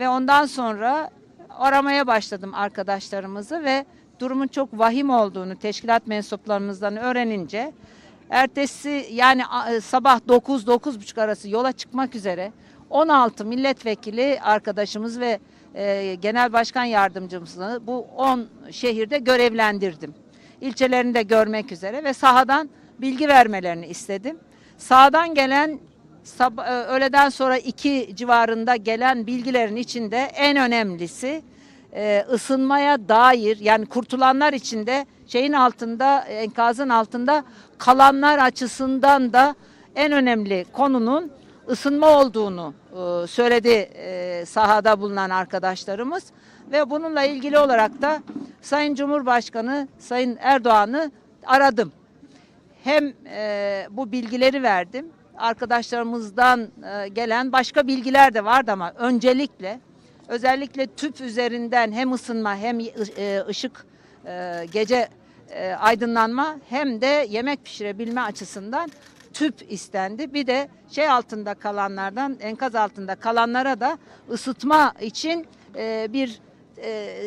Ve ondan sonra aramaya başladım arkadaşlarımızı ve durumun çok vahim olduğunu teşkilat mensuplarımızdan öğrenince ertesi yani e, sabah 9-9.30 arası yola çıkmak üzere 16 milletvekili arkadaşımız ve e, genel başkan yardımcımızı bu 10 şehirde görevlendirdim. İlçelerini de görmek üzere ve sahadan bilgi vermelerini istedim. Sahadan gelen sab- e, öğleden sonra 2 civarında gelen bilgilerin içinde en önemlisi e, ısınmaya dair yani kurtulanlar içinde şeyin altında enkazın altında kalanlar açısından da en önemli konunun ısınma olduğunu e, söyledi e, sahada bulunan arkadaşlarımız ve bununla ilgili olarak da Sayın Cumhurbaşkanı Sayın Erdoğan'ı aradım. Hem e, bu bilgileri verdim. Arkadaşlarımızdan e, gelen başka bilgiler de vardı ama öncelikle özellikle tüp üzerinden hem ısınma hem e, ışık e, gece e, aydınlanma hem de yemek pişirebilme açısından tüp istendi. Bir de şey altında kalanlardan enkaz altında kalanlara da ısıtma için bir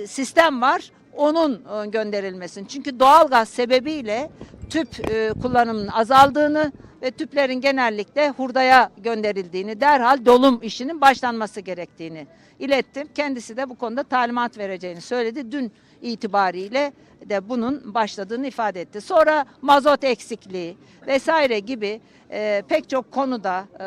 sistem var. Onun gönderilmesin. Çünkü doğalgaz sebebiyle tüp kullanımının azaldığını ve tüplerin genellikle hurdaya gönderildiğini, derhal dolum işinin başlanması gerektiğini ilettim. Kendisi de bu konuda talimat vereceğini söyledi. Dün itibariyle de bunun başladığını ifade etti. Sonra mazot eksikliği vesaire gibi e, pek çok konuda e,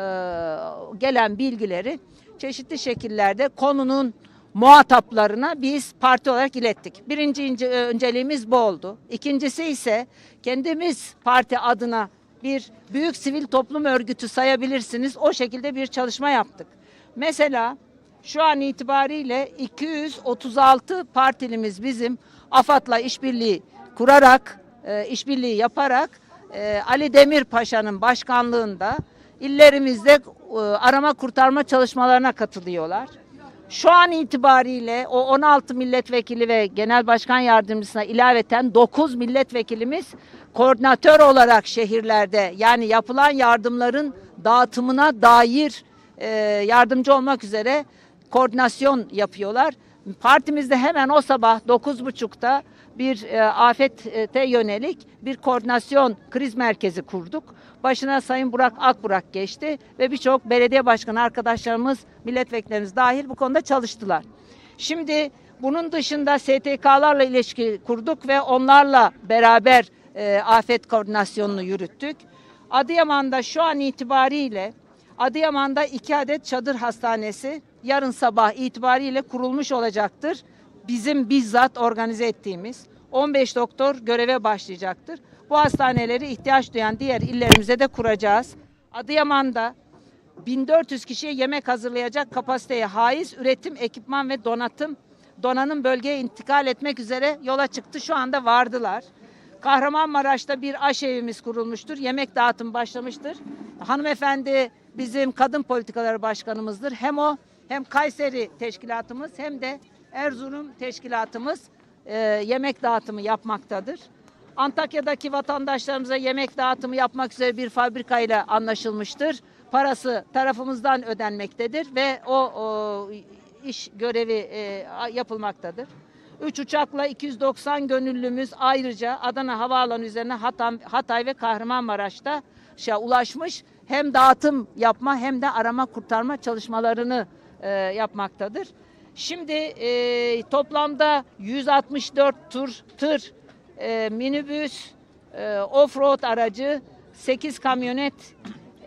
gelen bilgileri çeşitli şekillerde konunun muhataplarına biz parti olarak ilettik. Birinci ince- önceliğimiz bu oldu. İkincisi ise kendimiz parti adına bir büyük sivil toplum örgütü sayabilirsiniz. O şekilde bir çalışma yaptık. Mesela şu an itibariyle 236 partilimiz bizim AFAD'la işbirliği kurarak, e, işbirliği yaparak e, Ali Demir Paşa'nın başkanlığında illerimizde e, arama kurtarma çalışmalarına katılıyorlar. Şu an itibariyle o 16 milletvekili ve genel başkan yardımcısına ilaveten 9 milletvekilimiz koordinatör olarak şehirlerde yani yapılan yardımların dağıtımına dair e, yardımcı olmak üzere koordinasyon yapıyorlar. Partimizde hemen o sabah 9.30'da bir e, afete yönelik bir koordinasyon kriz merkezi kurduk. Başına Sayın Burak Akburak geçti ve birçok belediye başkanı arkadaşlarımız, milletvekillerimiz dahil bu konuda çalıştılar. Şimdi bunun dışında STK'larla ilişki kurduk ve onlarla beraber e, afet koordinasyonunu yürüttük. Adıyaman'da şu an itibariyle Adıyaman'da iki adet çadır hastanesi yarın sabah itibariyle kurulmuş olacaktır. Bizim bizzat organize ettiğimiz 15 doktor göreve başlayacaktır. Bu hastaneleri ihtiyaç duyan diğer illerimize de kuracağız. Adıyaman'da 1400 kişiye yemek hazırlayacak kapasiteye haiz üretim, ekipman ve donatım donanım bölgeye intikal etmek üzere yola çıktı. Şu anda vardılar. Kahramanmaraş'ta bir aşevimiz kurulmuştur. Yemek dağıtım başlamıştır. Hanımefendi bizim kadın politikaları başkanımızdır. Hem o hem Kayseri teşkilatımız hem de Erzurum teşkilatımız e, yemek dağıtımı yapmaktadır. Antakya'daki vatandaşlarımıza yemek dağıtımı yapmak üzere bir fabrikayla anlaşılmıştır. Parası tarafımızdan ödenmektedir ve o, o iş görevi e, yapılmaktadır. 3 uçakla 290 gönüllümüz ayrıca Adana Havaalanı üzerine Hatay, Hatay ve Kahramanmaraş'ta şey, ulaşmış. Hem dağıtım yapma hem de arama kurtarma çalışmalarını e, yapmaktadır. Şimdi e, toplamda 164 tur tır, e, minibüs, e, offroad aracı, 8 kamyonet,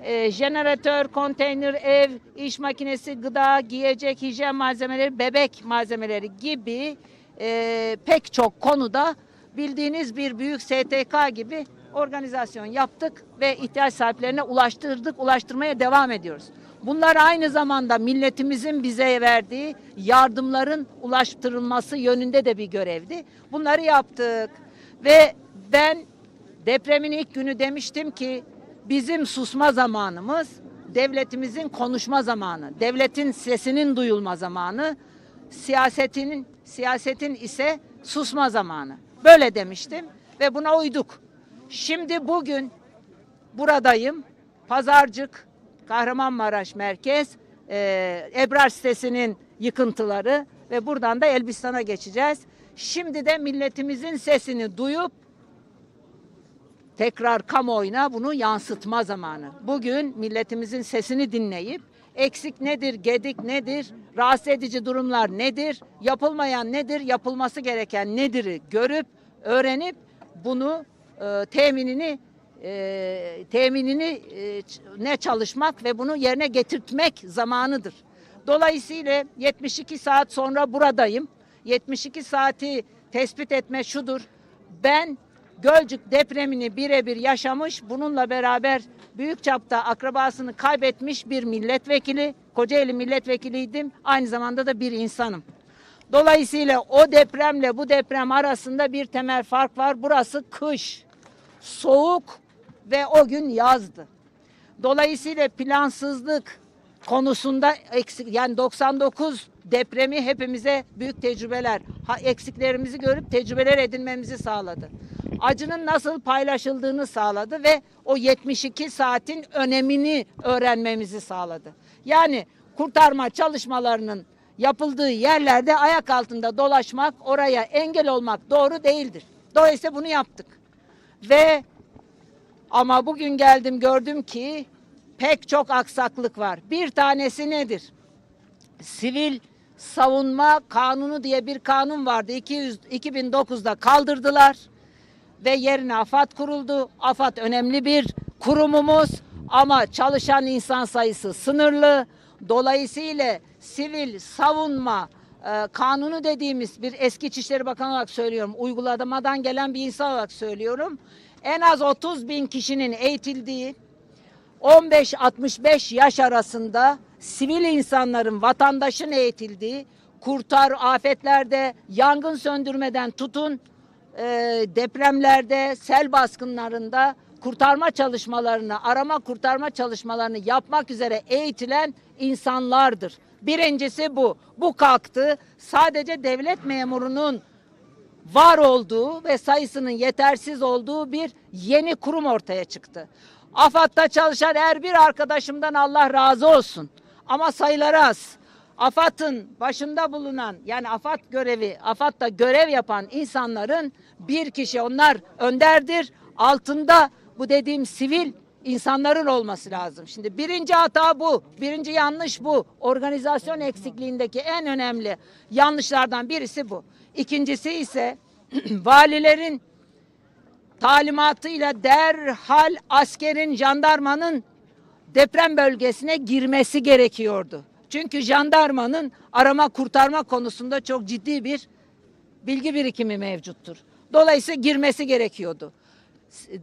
e, jeneratör, konteyner, ev, iş makinesi, gıda, giyecek, hijyen malzemeleri, bebek malzemeleri gibi e, pek çok konuda bildiğiniz bir büyük STK gibi organizasyon yaptık ve ihtiyaç sahiplerine ulaştırdık, ulaştırmaya devam ediyoruz. Bunlar aynı zamanda milletimizin bize verdiği yardımların ulaştırılması yönünde de bir görevdi. Bunları yaptık ve ben depremin ilk günü demiştim ki bizim susma zamanımız devletimizin konuşma zamanı, devletin sesinin duyulma zamanı, siyasetin siyasetin ise susma zamanı. Böyle demiştim ve buna uyduk. Şimdi bugün buradayım. Pazarcık, Kahramanmaraş merkez, e, Ebrar sitesinin yıkıntıları ve buradan da Elbistan'a geçeceğiz. Şimdi de milletimizin sesini duyup tekrar kamuoyuna bunu yansıtma zamanı. Bugün milletimizin sesini dinleyip eksik nedir, gedik nedir, rahatsız edici durumlar nedir, yapılmayan nedir, yapılması gereken nedir'i görüp, öğrenip bunu e, teminini e, teminini e, ne çalışmak ve bunu yerine getirtmek zamanıdır. Dolayısıyla 72 saat sonra buradayım. 72 saati tespit etme şudur. Ben Gölcük depremini birebir yaşamış, bununla beraber büyük çapta akrabasını kaybetmiş bir milletvekili, Kocaeli milletvekiliydim. Aynı zamanda da bir insanım. Dolayısıyla o depremle bu deprem arasında bir temel fark var. Burası kış, soğuk ve o gün yazdı. Dolayısıyla plansızlık konusunda eksik yani 99 depremi hepimize büyük tecrübeler, eksiklerimizi görüp tecrübeler edinmemizi sağladı. Acının nasıl paylaşıldığını sağladı ve o 72 saatin önemini öğrenmemizi sağladı. Yani kurtarma çalışmalarının yapıldığı yerlerde ayak altında dolaşmak, oraya engel olmak doğru değildir. Dolayısıyla bunu yaptık. Ve ama bugün geldim gördüm ki pek çok aksaklık var. Bir tanesi nedir? Sivil savunma kanunu diye bir kanun vardı. 200, 2009'da kaldırdılar ve yerine AFAD kuruldu. AFAD önemli bir kurumumuz ama çalışan insan sayısı sınırlı. Dolayısıyla sivil savunma e, kanunu dediğimiz bir eski İçişleri Bakanı olarak söylüyorum. Uygulamadan gelen bir insan olarak söylüyorum. En az 30 bin kişinin eğitildiği 15-65 yaş arasında sivil insanların, vatandaşın eğitildiği, kurtar afetlerde, yangın söndürmeden tutun, e, depremlerde, sel baskınlarında kurtarma çalışmalarını, arama kurtarma çalışmalarını yapmak üzere eğitilen insanlardır. Birincisi bu. Bu kalktı. Sadece devlet memurunun var olduğu ve sayısının yetersiz olduğu bir yeni kurum ortaya çıktı. AFAD'da çalışan her bir arkadaşımdan Allah razı olsun. Ama sayıları az. AFAD'ın başında bulunan yani AFAD görevi, AFAD'da görev yapan insanların bir kişi onlar önderdir. Altında bu dediğim sivil insanların olması lazım. Şimdi birinci hata bu. Birinci yanlış bu. Organizasyon eksikliğindeki en önemli yanlışlardan birisi bu. İkincisi ise valilerin talimatıyla derhal askerin, jandarmanın deprem bölgesine girmesi gerekiyordu. Çünkü jandarmanın arama kurtarma konusunda çok ciddi bir bilgi birikimi mevcuttur. Dolayısıyla girmesi gerekiyordu.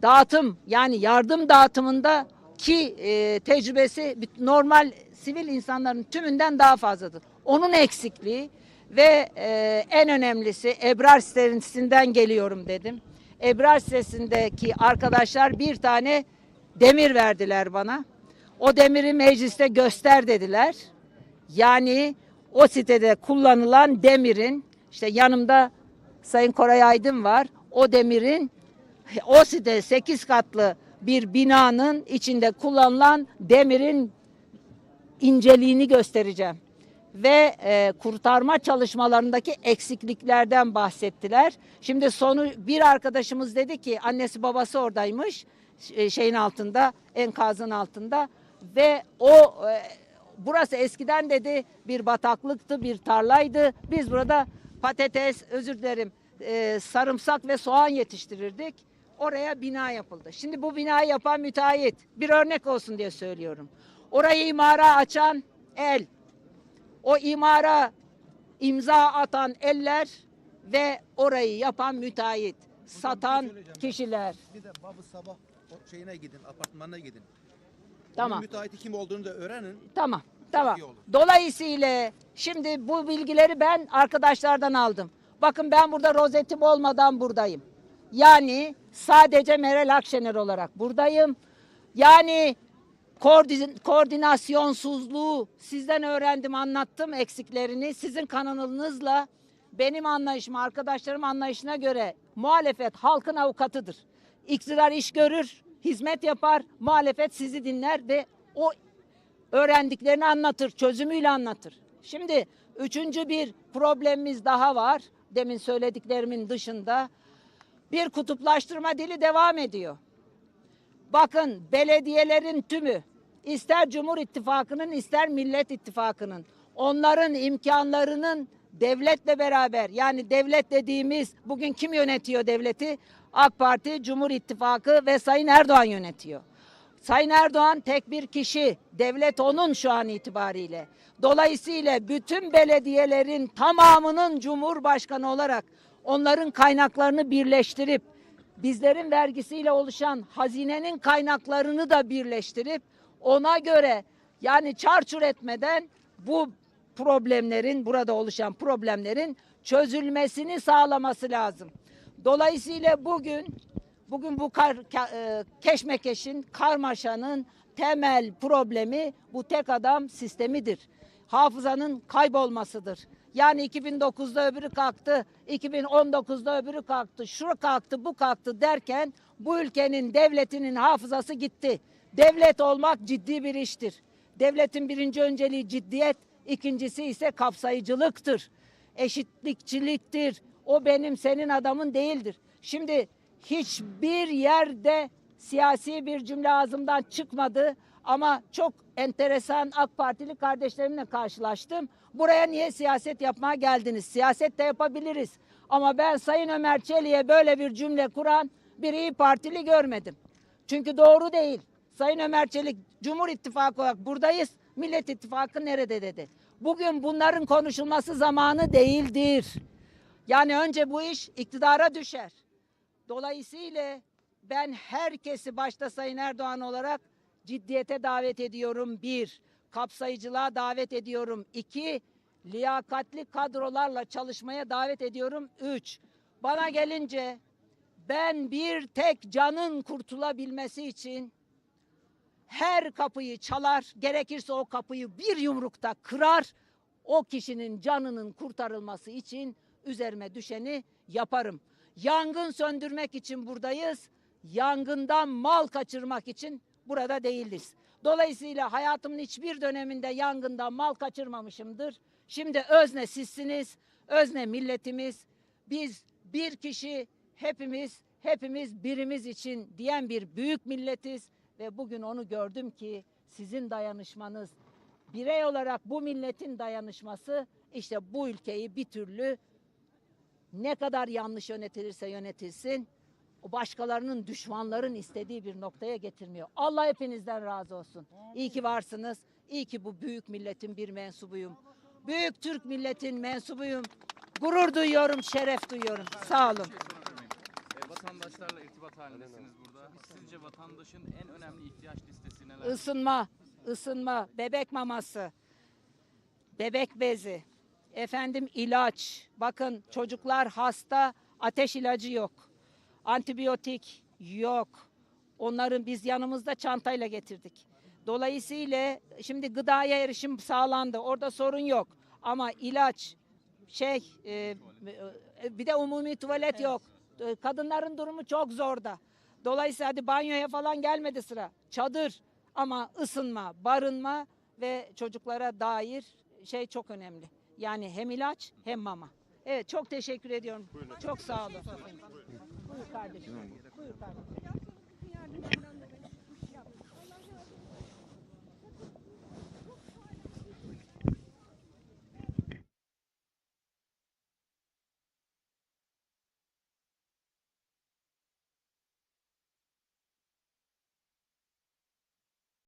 Dağıtım yani yardım dağıtımında ki e, tecrübesi normal sivil insanların tümünden daha fazladır. Onun eksikliği ve e, en önemlisi Ebrar sitesinden geliyorum dedim. Ebrar sitesindeki arkadaşlar bir tane demir verdiler bana. O demiri mecliste göster dediler. Yani o sitede kullanılan demirin işte yanımda Sayın Koray Aydın var. O demirin o site 8 katlı bir binanın içinde kullanılan demirin inceliğini göstereceğim. Ve e, kurtarma çalışmalarındaki eksikliklerden bahsettiler. Şimdi sonu bir arkadaşımız dedi ki annesi babası oradaymış e, şeyin altında enkazın altında ve o e, burası eskiden dedi bir bataklıktı bir tarlaydı. Biz burada patates özür dilerim e, sarımsak ve soğan yetiştirirdik. Oraya bina yapıldı. Şimdi bu binayı yapan müteahhit bir örnek olsun diye söylüyorum. Orayı imara açan el, o imara imza atan eller ve orayı yapan müteahhit, satan kişiler. Bir de babı sabah şeyine gidin, apartmanına gidin. Tamam. Onun müteahhiti kim olduğunu da öğrenin. Tamam. Tamam. Dolayısıyla şimdi bu bilgileri ben arkadaşlardan aldım. Bakın ben burada rozetim olmadan buradayım. Yani sadece Meral Akşener olarak buradayım. Yani koordin- koordinasyonsuzluğu sizden öğrendim, anlattım eksiklerini. Sizin kanalınızla benim anlayışım, arkadaşlarım anlayışına göre muhalefet halkın avukatıdır. İktidar iş görür, hizmet yapar, muhalefet sizi dinler ve o öğrendiklerini anlatır, çözümüyle anlatır. Şimdi Üçüncü bir problemimiz daha var. Demin söylediklerimin dışında. Bir kutuplaştırma dili devam ediyor. Bakın belediyelerin tümü ister Cumhur İttifakı'nın ister Millet İttifakı'nın onların imkanlarının devletle beraber yani devlet dediğimiz bugün kim yönetiyor devleti? AK Parti, Cumhur İttifakı ve Sayın Erdoğan yönetiyor. Sayın Erdoğan tek bir kişi, devlet onun şu an itibariyle. Dolayısıyla bütün belediyelerin tamamının Cumhurbaşkanı olarak onların kaynaklarını birleştirip bizlerin vergisiyle oluşan hazinenin kaynaklarını da birleştirip ona göre yani çarçur etmeden bu problemlerin burada oluşan problemlerin çözülmesini sağlaması lazım. Dolayısıyla bugün bugün bu kar, ka- e, keşmekeşin karmaşanın temel problemi bu tek adam sistemidir. Hafızanın kaybolmasıdır. Yani 2009'da öbürü kalktı, 2019'da öbürü kalktı, şu kalktı, bu kalktı derken bu ülkenin devletinin hafızası gitti. Devlet olmak ciddi bir iştir. Devletin birinci önceliği ciddiyet, ikincisi ise kapsayıcılıktır. Eşitlikçiliktir. O benim senin adamın değildir. Şimdi hiçbir yerde siyasi bir cümle ağzımdan çıkmadı ama çok enteresan AK Partili kardeşlerimle karşılaştım. Buraya niye siyaset yapmaya geldiniz? Siyaset de yapabiliriz. Ama ben Sayın Ömer Çelik'e böyle bir cümle kuran bir iyi Partili görmedim. Çünkü doğru değil. Sayın Ömer Çelik Cumhur İttifakı olarak buradayız. Millet İttifakı nerede dedi. Bugün bunların konuşulması zamanı değildir. Yani önce bu iş iktidara düşer. Dolayısıyla ben herkesi başta Sayın Erdoğan olarak ciddiyete davet ediyorum. Bir, kapsayıcılığa davet ediyorum. İki, liyakatli kadrolarla çalışmaya davet ediyorum. Üç, bana gelince ben bir tek canın kurtulabilmesi için her kapıyı çalar, gerekirse o kapıyı bir yumrukta kırar. O kişinin canının kurtarılması için üzerime düşeni yaparım. Yangın söndürmek için buradayız. Yangından mal kaçırmak için burada değiliz. Dolayısıyla hayatımın hiçbir döneminde yangından mal kaçırmamışımdır. Şimdi özne sizsiniz, özne milletimiz. Biz bir kişi hepimiz, hepimiz birimiz için diyen bir büyük milletiz. Ve bugün onu gördüm ki sizin dayanışmanız, birey olarak bu milletin dayanışması işte bu ülkeyi bir türlü ne kadar yanlış yönetilirse yönetilsin başkalarının düşmanların istediği bir noktaya getirmiyor. Allah hepinizden razı olsun. İyi ki varsınız. İyi ki bu büyük milletin bir mensubuyum. Büyük Türk milletin mensubuyum. Gurur duyuyorum, şeref duyuyorum. Sağ olun. E, Vatandaşlarla irtibat halindesiniz burada. Sizce vatandaşın en önemli ihtiyaç listesi neler? Isınma, ısınma, bebek maması, bebek bezi, efendim ilaç. Bakın çocuklar hasta, ateş ilacı yok. Antibiyotik yok. Onların biz yanımızda çantayla getirdik. Dolayısıyla şimdi gıdaya erişim sağlandı. Orada sorun yok. Ama ilaç, şey, e, e, bir de umumi tuvalet yok. E, Kadınların durumu çok zorda. Dolayısıyla hadi banyoya falan gelmedi sıra. Çadır ama ısınma, barınma ve çocuklara dair şey çok önemli. Yani hem ilaç hem mama. Evet çok teşekkür ediyorum. Çok sağ olun. 会干的กา的